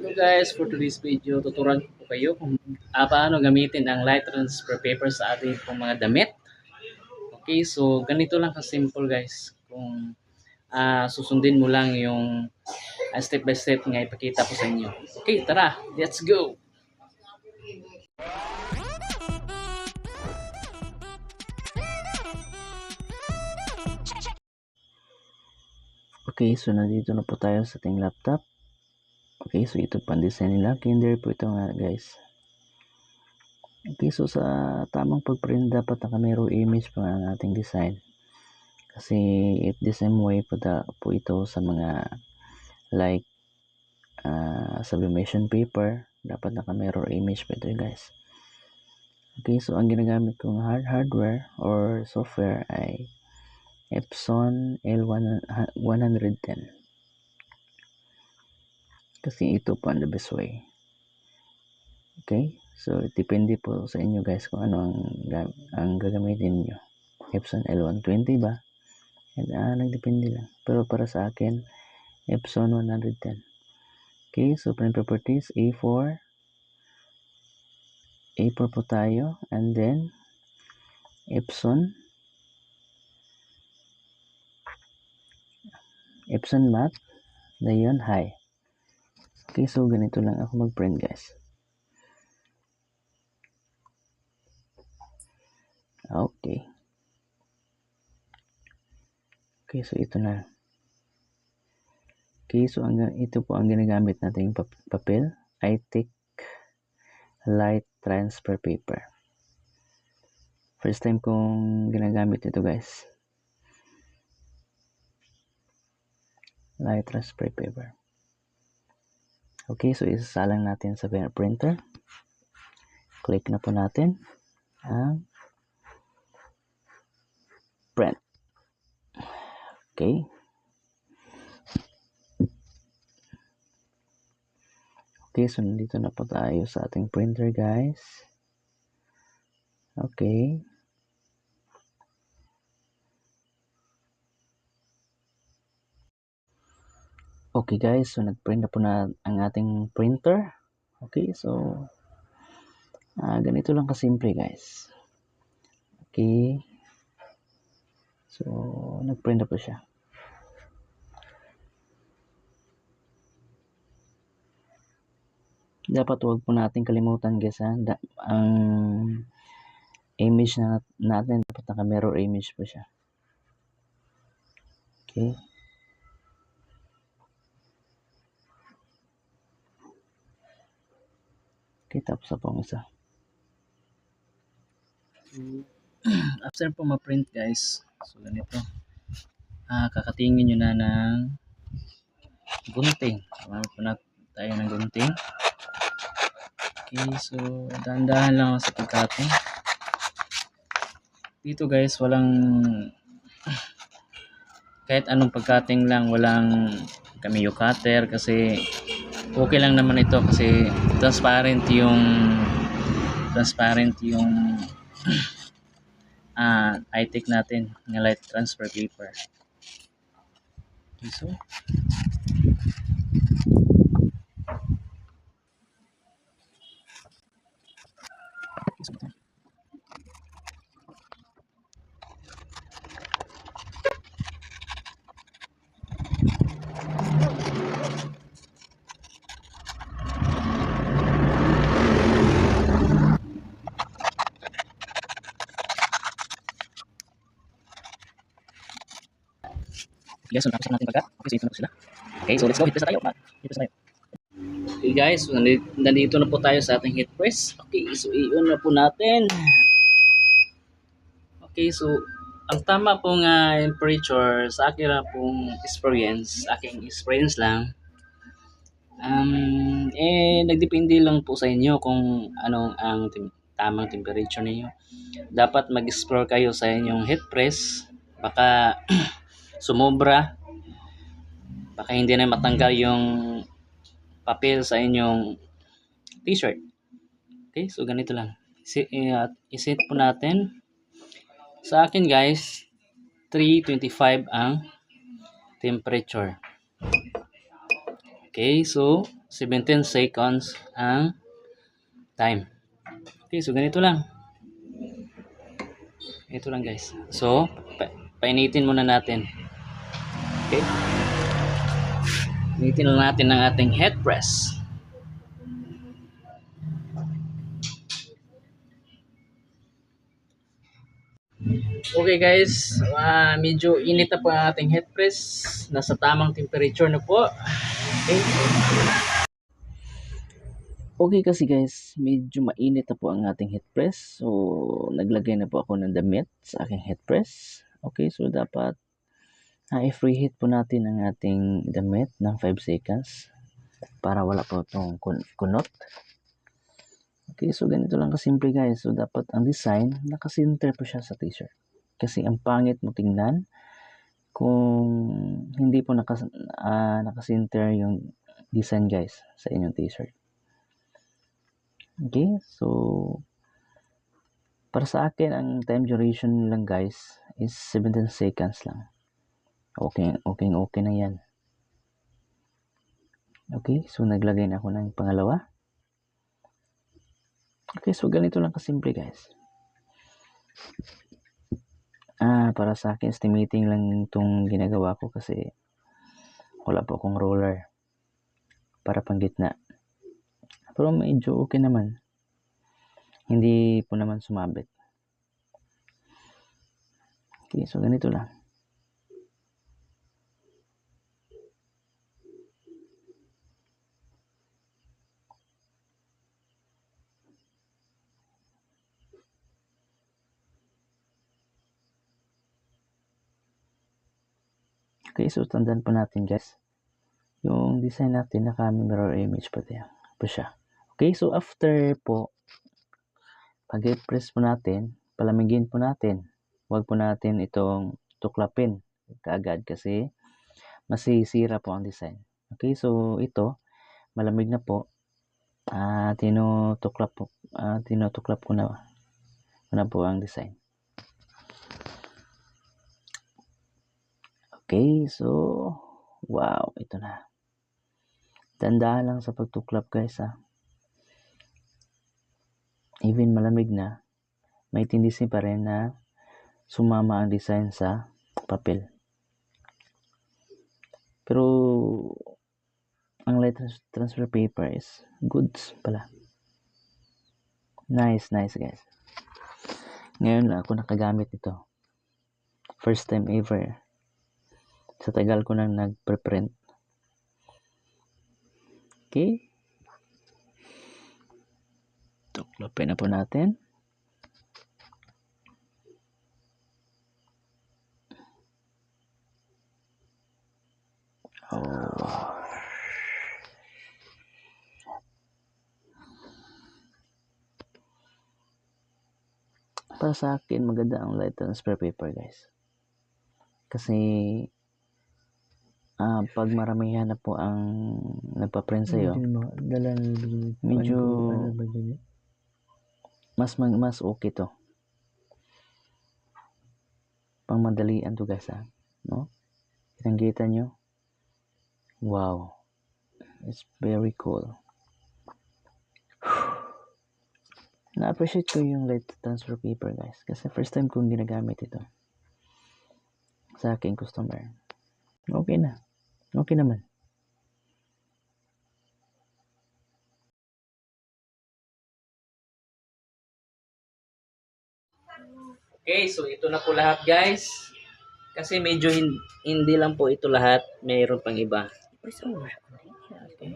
Hello guys, for today's video, tuturuan ko po kayo kung ah, paano gamitin ang light transfer paper sa ating mga damit. Okay, so ganito lang ka-simple guys. Kung ah, susundin mo lang yung ah, step by step nga ipakita ko sa inyo. Okay, tara, let's go! Okay, so nandito na po tayo sa ating laptop. Okay, so ito pa ang design nila. Kinder po ito nga guys. Okay, so sa tamang pagprint dapat naka-mirror image pa ang ating design. Kasi if the same way po, da, po ito sa mga like uh, sublimation paper, dapat naka-mirror image pa ito guys. Okay, so ang ginagamit kong hard hardware or software ay Epson L110 kasi ito po ang the best way. Okay? So depende po sa inyo guys kung ano ang, ang gagamitin niyo Epson L120 ba? And ah, nagdepende lang. Pero para sa akin Epson 110 okay? So print properties A4 A4 po tayo. And then Epson. Epson Matte Leon High. Okay, so ganito lang ako mag-print guys. Okay. Okay, so ito na. Okay, so ang, ito po ang ginagamit nating pap papel. iTech Light Transfer Paper. First time kong ginagamit ito guys. light transfer paper. Okay, so isasalang natin sa printer. Click na po natin ang print. Okay. Okay, so nandito na po tayo sa ating printer guys. Okay. Okay guys, so nag-print na po na ang ating printer. Okay, so ah, ganito lang kasimple guys. Okay. So, nag-print na po siya. Dapat huwag po natin kalimutan guys ha. Da ang image na natin dapat naka-mirror image po siya. Okay. Okay, tapos na po ang. After po ma-print guys, so ganito. Ah, kakatingin nyo na ng gunting. Marami po na tayo ng gunting. Okay, so dahan-dahan lang ako sa pagkating. Dito guys, walang kahit anong pagkating lang, walang kamiyo cutter kasi okay lang naman ito kasi transparent yung transparent yung ah uh, iTech natin ng light transfer paper. Okay, so Yes, so natin pagkat. Okay, so ito na sila. Okay, so let's go. Hit press na tayo. Hit press na tayo. Okay guys, so nandito, na po tayo sa ating hit press. Okay, so i-on na po natin. Okay, so ang tama pong uh, temperature sa akin lang pong experience, aking experience lang, um, eh, nagdepende lang po sa inyo kung anong ang tamang temperature ninyo. Dapat mag-explore kayo sa inyong heat press. Baka sumobra. Baka hindi na matanggal yung papel sa inyong t-shirt. Okay, so ganito lang. Iset po natin. Sa akin guys, 325 ang temperature. Okay, so 17 seconds ang time. Okay, so ganito lang. Ito lang guys. So, pa painitin muna natin. Okay? Initin lang natin ng ating head press. Okay guys, ah, medyo init na po ang ating head press. Nasa tamang temperature na po. Okay. Okay kasi guys, medyo mainit na po ang ating head press. So, naglagay na po ako ng damit sa aking head press. Okay, so dapat uh, i-free heat po natin ang ating damit ng 5 seconds para wala po itong kun- kunot. Okay, so ganito lang kasimple guys. So, dapat ang design, nakasinter po siya sa t-shirt. Kasi ang pangit mo tingnan kung hindi po nakas, ah, nakasinter yung design guys sa inyong t-shirt. Okay, so para sa akin ang time duration lang guys is 17 seconds lang. Okay, okay, okay na yan. Okay, so naglagay na ako ng pangalawa. Okay, so ganito lang kasimple guys. Ah, para sa akin, estimating lang itong ginagawa ko kasi wala po akong roller para pang gitna. Pero medyo okay naman. Hindi po naman sumabit. Okay, so ganito lang. Okay, so tandaan po natin guys. Yung design natin naka mirror image pa, tayo, pa siya. Okay, so after po, pag press po natin, palamigin po natin. Huwag po natin itong tuklapin kaagad kasi masisira po ang design. Okay, so ito, malamig na po. Ah, tinutuklap po, ah, tinutuklap ko na, ko na po ang design. Okay, so wow, ito na. Tandaan lang sa pagtuklap guys ha. Even malamig na, may tendency pa rin na sumama ang design sa papel. Pero ang light trans- transfer paper is goods pala. Nice, nice guys. Ngayon lang ako nakagamit nito. First time ever. Sa tagal ko nang nag-preprint. Okay. Tuklapin na po natin. Oh. Para sa akin, maganda ang light transfer paper, guys. Kasi, ah pag maramihan na po ang nagpa-print sa'yo, medyo mas mag, mas okay to. Pang madalian to guys ha. No? Kitang-kita nyo? Wow. It's very cool. Na-appreciate ko yung light transfer paper guys. Kasi first time kong ginagamit ito. Sa aking customer. Okay na. Okay naman. Okay, so ito na po lahat guys. Kasi medyo hin- hindi lang po ito lahat, mayroon pang iba. Okay.